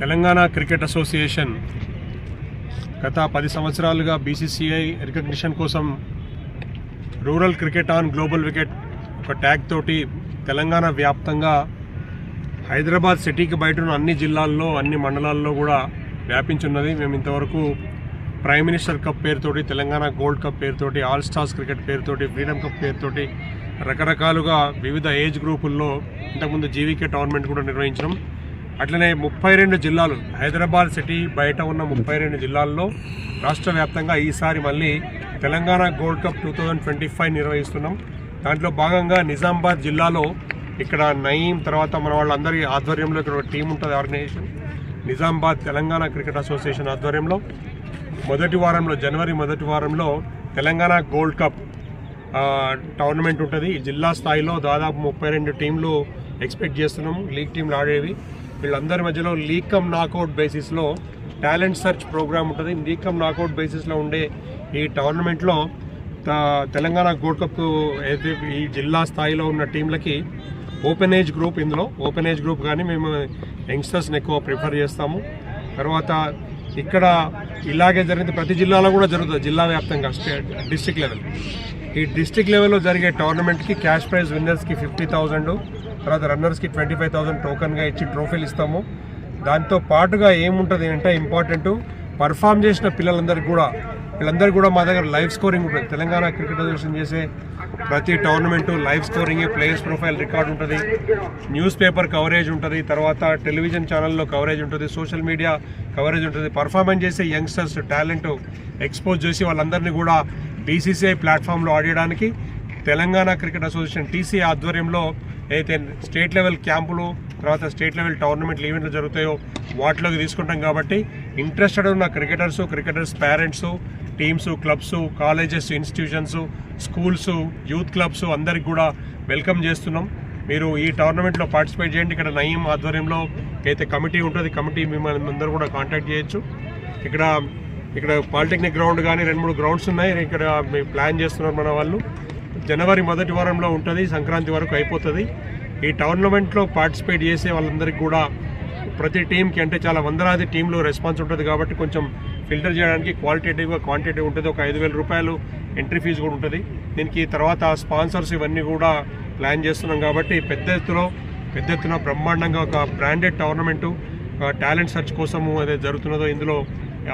Telangana cricket association గత పది సంవత్సరాలుగా బీసీసీఐ రికగ్నిషన్ కోసం rural cricket on global wicket ఒక ట్యాగ్ తోటి తెలంగాణ వ్యాప్తంగా హైదరాబాద్ సిటీకి బయట ఉన్న అన్ని జిల్లాల్లో అన్ని మండలాల్లో కూడా వ్యాపించున్నది. మేము ఇంతవరకు ప్రైమ్ మినిస్టర్ కప్ పేరుతోటి తెలంగాణ గోల్డ్ కప్ పేరుతోటి ఆల్ స్టార్స్ క్రికెట్ పేరుతోటి ఫ్రీడమ్ కప్ పేరుతోటి రకరకాలుగా వివిధ ఏజ్ గ్రూపుల్లో ఇంతకుముందు జీవీకే టోర్నమెంట్ కూడా నిర్వహించడం అట్లనే ముప్పై రెండు జిల్లాలు హైదరాబాద్ సిటీ బయట ఉన్న ముప్పై రెండు జిల్లాల్లో రాష్ట్ర వ్యాప్తంగా ఈసారి మళ్ళీ Telangana gold cup two thousand twenty five నిర్వహిస్తున్నాం. దాంట్లో భాగంగా నిజామాబాద్ జిల్లాలో ఇక్కడ నయీం తర్వాత మన వాళ్ళందరి ఆధ్వర్యంలో ఇక్కడ ఒక టీం ఉంటుంది organisation. Nizamabad Telangana cricket association ఆధ్వర్యంలో మొదటి వారంలో జనవరి మొదటి వారంలో తెలంగాణ గోల్డ్ కప్ టోర్నమెంట్ ఉంటుంది. జిల్లా స్థాయిలో దాదాపు ముప్పై రెండు టీంలు ఎక్స్పెక్ట్ చేస్తున్నాం. లీగ్ టీంలు ఆడేవి. వీళ్ళందరి మధ్యలో లీగ్ కమ్ నాకౌట్ బేసిస్లో టాలెంట్ సెర్చ్ ప్రోగ్రామ్ ఉంటుంది. లీగ్ కమ్ నాకౌట్ బేసిస్లో ఉండే ఈ టోర్నమెంట్లో తెలంగాణ గోల్డ్ కప్ అయితే ఈ జిల్లా స్థాయిలో ఉన్న టీంలకి ఓపెన్ ఏజ్ గ్రూప్ ఇందులో. ఓపెన్ ఏజ్ గ్రూప్ కానీ మేము యంగ్స్టర్స్ని ఎక్కువ ప్రిఫర్ చేస్తాము. తర్వాత ఇక్కడ ఇలాగే జరిగింది. ప్రతి జిల్లాలో కూడా జరుగుతుంది. జిల్లా వ్యాప్తంగా స్టేట్ డిస్టిక్ లెవెల్. ఈ డిస్టిక్ లెవెల్లో జరిగే టోర్నమెంట్కి క్యాష్ ప్రైజ్ విన్నర్స్కి ఫిఫ్టీ థౌజండ్. తర్వాత రన్నర్స్కి ట్వంటీ ఫైవ్ థౌసండ్ టోకన్గా ఇచ్చి ట్రోఫీలు ఇస్తాము. దాంతో పాటుగా ఏముంటుంది అంటే ఇంపార్టెంట్ పర్ఫామ్ చేసిన పిల్లలందరికీ కూడా వీళ్ళందరికీ కూడా మా దగ్గర లైవ్ స్కోరింగ్ ఉంటుంది. తెలంగాణ క్రికెట్ అసోసియేషన్ చేసే ప్రతి tournament live scoring players profile record ఉంటుంది. న్యూస్ పేపర్ కవరేజ్ ఉంటుంది. తర్వాత టెలివిజన్ ఛానల్లో కవరేజ్ ఉంటుంది. సోషల్ మీడియా కవరేజ్ ఉంటుంది. పర్ఫార్మెన్స్ చేసే యంగ్స్టర్స్ టాలెంట్ ఎక్స్పోజ్ చేసి వాళ్ళందరినీ కూడా బీసీసీఐ ప్లాట్ఫామ్లో ఆడడానికి తెలంగాణ క్రికెట్ అసోసియేషన్ టీసీ ఆధ్వర్యంలో అయితే స్టేట్ లెవెల్ క్యాంపులు తర్వాత స్టేట్ లెవెల్ టోర్నమెంట్లు ఈవెంట్లు జరుగుతాయో వాటిలోకి తీసుకుంటాం కాబట్టి ఇంట్రెస్టెడ్ ఉన్న cricketers cricketers parents teams clubs colleges institutions schools youth clubs అందరికి కూడా వెల్కమ్ చేస్తున్నాం. మీరు ఈ టోర్నమెంట్లో పార్టిసిపేట్ చేయండి. ఇక్కడ నయీం ఆధ్వర్యంలో అయితే కమిటీ ఉంటుంది కమిటీ మిమ్మల్ని అందరూ కూడా కాంటాక్ట్ చేయొచ్చు. ఇక్కడ ఇక్కడ పాలిటెక్నిక్ గ్రౌండ్ కానీ రెండు మూడు గ్రౌండ్స్ ఉన్నాయి. ఇక్కడ ప్లాన్ చేస్తున్నారు మన వాళ్ళు. జనవరి మొదటి వారంలో ఉంటుంది సంక్రాంతి వరకు అయిపోతుంది. ఈ టోర్నమెంట్లో పార్టిసిపేట్ చేసే వాళ్ళందరికీ కూడా ప్రతి టీంకి అంటే చాలా వందలాది టీంలో రెస్పాన్స్ ఉంటుంది కాబట్టి కొంచెం ఫిల్టర్ చేయడానికి క్వాలిటేటివ్గా క్వాంటిటేటివ్ ఉంటుంది. ఒక ఐదు వేల రూపాయలు ఎంట్రీ ఫీజు కూడా ఉంటుంది. దీనికి తర్వాత స్పాన్సర్స్ ఇవన్నీ కూడా ప్లాన్ చేస్తున్నాం కాబట్టి పెద్ద ఎత్తులో పెద్ద ఎత్తున బ్రహ్మాండంగా ఒక బ్రాండెడ్ టోర్నమెంటు టాలెంట్ సెర్చ్ కోసము అదే జరుగుతున్నదో ఇందులో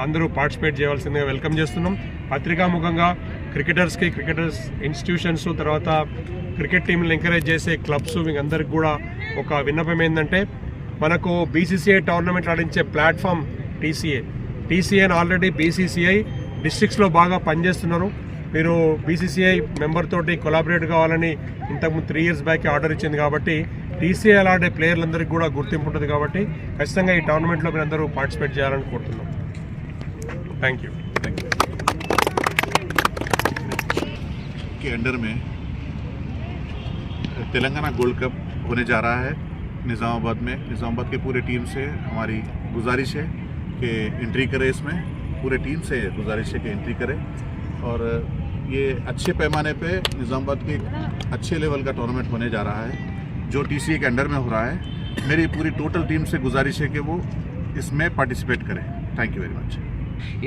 అందరూ పార్టిసిపేట్ చేయవలసిందిగా వెల్కమ్ చేస్తున్నాం. పత్రికాముఖంగా క్రికెటర్స్కి క్రికెటర్స్ ఇన్స్టిట్యూషన్స్ తర్వాత క్రికెట్ టీంని ఎంకరేజ్ చేసే క్లబ్స్ అందరికి కూడా ఒక విన్నపం ఏంటంటే మనకు బీసీసీఐ టోర్నమెంట్ ఆడించే ప్లాట్ఫామ్ టీసీఏ. టీసీఏని ఆల్రెడీ బీసీసీఐ డిస్ట్రిక్ట్స్లో బాగా పనిచేస్తున్నారు. మీరు బీసీసీఐ మెంబర్ తోటి కొలాబరేట్ కావాలని ఇంతకుముందు త్రీ ఇయర్స్ బ్యాక్ ఆర్డర్ ఇచ్చింది కాబట్టి టీసీఐ ఆడే ప్లేయర్లందరికీ కూడా గుర్తింపు ఉంటుంది కాబట్టి ఖచ్చితంగా ఈ టోర్నమెంట్లో మీరు అందరూ పార్టిసిపేట్ చేయాలని కోరుతున్నాం. Thank you. के अंडर में तेलंगाना गोल्ड कप होने जा रहा है। निज़ामाबाद में। निज़ामाबाद के पूरे टीम से हमारी गुजारिश है कि एंट्री करें इसमें। पूरे टीम से गुजारिश है कि एंट्री करें। और ये अच्छे पैमाने पे निज़ामाबाद के अच्छे लेवल का टूर्नामेंट होने जा रहा है, जो टी के अंडर में हो रहा है। मेरी पूरी टोटल टीम से गुजारिश है कि वो इसमें पार्टिसिपेट करें। Thank you very much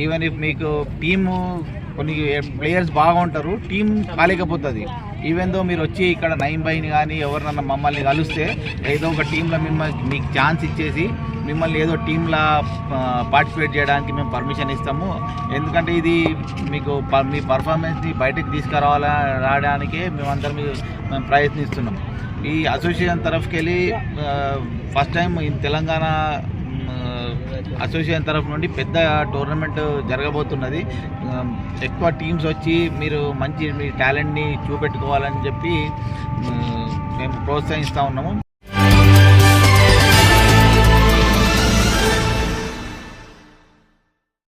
even if మీకు టీము కొన్ని ప్లేయర్స్ బాగుంటారు టీం కాలేకపోతుంది. ఈవెన్ దో మీరు వచ్చి ఇక్కడ నైన్ బైని కానీ ఎవరినన్నా మమ్మల్ని కలిస్తే ఏదో ఒక టీంలో మిమ్మల్ని మీకు ఛాన్స్ ఇచ్చేసి మిమ్మల్ని ఏదో టీంలా పార్టిసిపేట్ చేయడానికి మేము పర్మిషన్ ఇస్తాము. ఎందుకంటే ఇది మీకు మీ పర్ఫార్మెన్స్ని బయటకు తీసుకురావాలా రావడానికే మేమందరం మేము ప్రయత్నిస్తున్నాం. ఈ అసోసియేషన్ తరఫుకి వెళ్ళి ఫస్ట్ టైం ఈ తెలంగాణ అసోసియేషన్ తరఫు నుండి పెద్ద టోర్నమెంట్ జరగబోతున్నది. ఎక్కువ టీమ్స్ వచ్చి మీరు మంచి మీ టాలెంట్ని చూపెట్టుకోవాలని చెప్పి మేము ప్రోత్సహిస్తూ ఉన్నాము.